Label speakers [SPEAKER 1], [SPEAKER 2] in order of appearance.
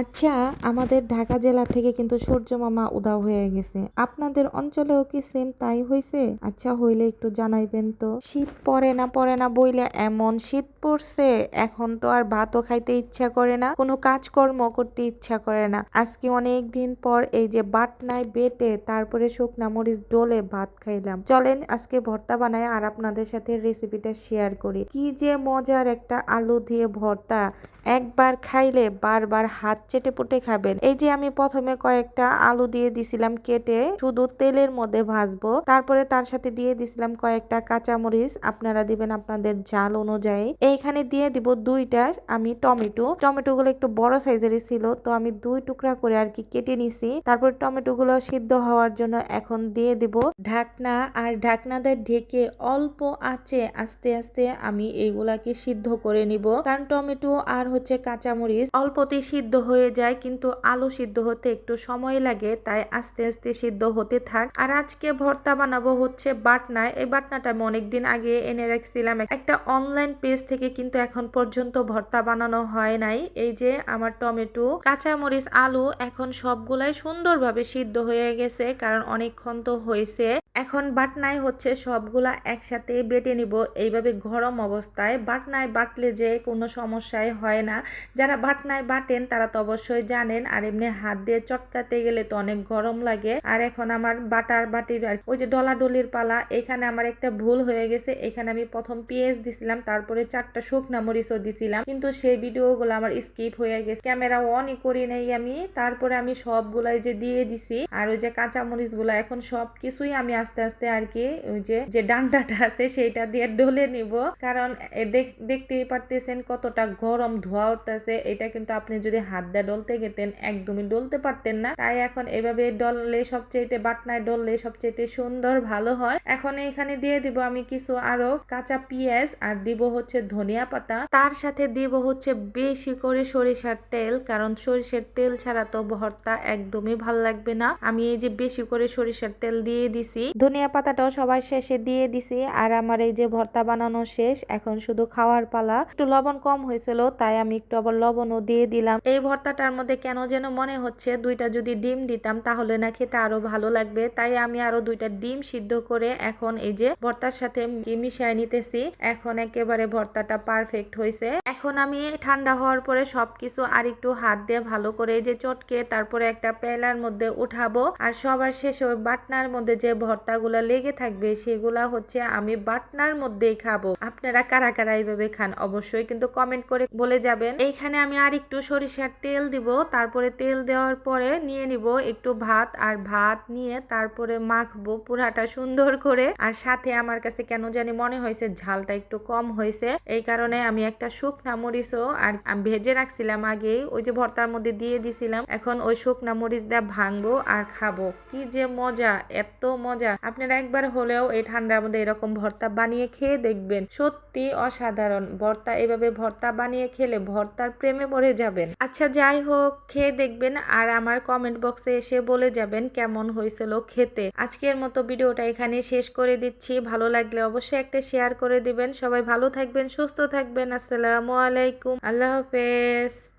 [SPEAKER 1] আচ্ছা আমাদের ঢাকা জেলা থেকে কিন্তু সূর্য মামা উদাও হয়ে গেছে। আপনাদের অঞ্চলেও কি সেম তাই হয়েছে আচ্ছা হইলে একটু জানাইবেন তো। শীত পরে না, পড়ে না বইলে এমন শীত পড়ছে, এখন তো আর ভাতও খাইতে ইচ্ছা করে না, কোনো কাজকর্ম করতে ইচ্ছা করে না। আজকে অনেক দিন পর এই যে বাটনায় বেটে, তারপরে শুকনা মরিচ ডোলে ভাত খাইলাম। চলেন, আজকে ভর্তা বানাই আর আপনাদের সাথে রেসিপিটা শেয়ার করি। কি যে মজার একটা আলু দিয়ে ভর্তা। একবার খাইলে বারবার হাত চেটে পুটে খাবেন। এই যে আমি প্রথমে কয়েকটা আলু দিয়ে দিছিলাম কেটে, শুধু তেলের মধ্যে ভাজবো। তারপরে তার সাথে দিয়ে দিছিলাম কয়েকটা কাঁচামরিচ। আপনারা দিবেন আপনাদের ঝাল অনুযায়ী। এইখানে দিয়ে দিব দুইটা আমি টমেটো। টমেটো গুলো একটু বড় সাইজেরই ছিল, তো আমি দুই টুকরা করে আর কি কেটে নিছি। তারপর টমেটো গুলো সিদ্ধ হওয়ার জন্য এখন দিয়ে দিব ঢাকনা। আর ঢাকনাতে ঢেকে অল্প আঁচে আস্তে আস্তে আমি এইগুলাকে সিদ্ধ করে নিব। কারণ টমেটো আর হচ্ছে কাঁচামরিচ অল্পতে সিদ্ধ হয়ে যায়, কিন্তু আলু সিদ্ধ হতে একটু সময় লাগে, তাই আস্তে আস্তে সিদ্ধ হতে থাক। আর আজকে ভর্তা বানাবো হচ্ছে বাটনায় এই বাটনাটা আমি অনেকদিন আগে এনে রাখছিলাম। একটা অনলাইন পেজ থেকে কিন্তু এখন পর্যন্ত ভর্তা বানানো হয় নাই। এই যে আমার টমেটো, কাঁচামরিচ, আলু, এখন সবগুলাই সুন্দরভাবে সিদ্ধ হয়ে গেছে, কারণ অনেকক্ষণ তো হয়েছে। এখন বাটনায় হচ্ছে সবগুলা একসাথে বেটে নিব। এইভাবে গরম অবস্থায় বাটনায় বাটলে যে কোনো সমস্যাই হয় না। যারা বাটনায় বাটেন তারা তো অবশ্যই জানেন, আর এমনি হাত দিয়ে চটকাতে গেলে তো অনেক গরম লাগে। আর এখন আমার বাটার বাটির ওই যে ডলাডলির পালা, এখানে আমার একটা ভুল হয়ে গেছে। এখানে আমি প্রথম পেঁয়াজ দিছিলাম, তারপরে চারটা শুকনা মরিচও দিছিলাম। কিন্তু সেই ভিডিওগুলো আমার স্কিপ হয়ে গেছে। ক্যামেরা অনই করি নাই আমি। তারপরে আমি সবগুলাই যে দিয়ে দিছি, আর ওই যে কাঁচা মরিচগুলা এখন সব কিছুই আমি আস্তে আস্তে আর কি ওই যে যে ডান্ডাটা আছে সেইটা দিয়ে ডলে নিব। কারণ দেখতেই পারতেছেন কতটা গরম ধোয়া উঠতেছে। এটা কিন্তু আপনি যদি হাত দিয়ে ডলতে গেতেন, একদমই ডলতে পারতেন না। তাই এখন এভাবে ডললে সবচেয়ে বাটনায় ডললে সবচেয়ে সুন্দর, ভালো হয়। এখন এখানে দিয়ে দিব আমি কিছু আরও কাঁচা পেঁয়াজ আর দিব হচ্ছে ধনিয়া পাতা। তার সাথে দিব হচ্ছে বেশি করে সরিষার তেল, কারণ সরিষার তেল ছাড়া তো ভর্তা একদমই ভালো লাগবে না। আমি এই যে বেশি করে সরিষার তেল দিয়ে দিছি। ধনিয়া পাতাটাও সবার শেষে দিয়ে দিছি। আর আমার এই যে ভর্তা বানানো শেষ, এখন শুধু খাওয়ার পালা। একটু লবণ কম হয়েছিল, তাই আমি একটু আবার লবণও দিয়ে দিলাম। এই ভর্তাটার মধ্যে কেন যেন মনে হচ্ছে দুইটা যদি ডিম দিতাম, তাহলে না খেতে আরও ভালো লাগবে। তাই আমি আরও দুইটা ডিম সিদ্ধ করে এখন এই যে ভর্তার সাথে মিশিয়ে নিতেছি। এখন একেবারে ভর্তাটা পারফেক্ট হয়েছে। এখন আমি ঠান্ডা হওয়ার পরে সবকিছু আর একটু হাত দিয়ে ভালো করে এই যে চটকে তারপরে একটা পেলার মধ্যে উঠাবো। আর সবার শেষে ওই বাটনার মধ্যে যে ভর্তাগুলা লেগে থাকবে, সেগুলা হচ্ছে আমি বাটনার মধ্যেই খাব। আপনারা কারা কারা এইভাবে খান অবশ্যই কিন্তু কমেন্ট করে বলে যাবেন। এইখানে আমি আর একটু সরিষার তেল দিব, তারপরে তেল দেওয়ার পরে নিয়ে নিব একটু ভাত, আর ভাত নিয়ে তারপরে মাখবো পুরাটা সুন্দর করে। আর সাথে আমার কাছে কেন জানি মনে হয়েছে ঝালটা একটু কম হয়েছে, এই কারণে আমি একটা শুকনা মরিচও আর ভেজে রাখছিলাম আগেই, ওই যে ভর্তার মধ্যে দিয়ে দিছিলাম। এখন ওই শুকনা মরিচ দিয়ে ভাঙবো আর খাব। কি যে মজা, এত মজা। আপনারা একবার হলেও এই ঠান্ডার মধ্যে এরকম ভর্তা বানিয়ে খেয়ে দেখবেন। সত্যি অসাধারণ। ভর্তা এভাবে ভর্তা বানিয়ে খেলে ভর্তার প্রেমে পড়ে যাবেন। আচ্ছা যাই হোক, খেয়ে দেখবেন আর আমার কমেন্ট বক্সে এসে বলে যাবেন কেমন হয়েছিল খেতে। আজকের মতো ভিডিওটা এখানে শেষ করে দিচ্ছি। ভালো লাগলে অবশ্যই একটা শেয়ার করে দিবেন। সবাই ভালো থাকবেন, সুস্থ থাকবেন। আসসালামু আলাইকুম। আল্লাহ হাফেজ।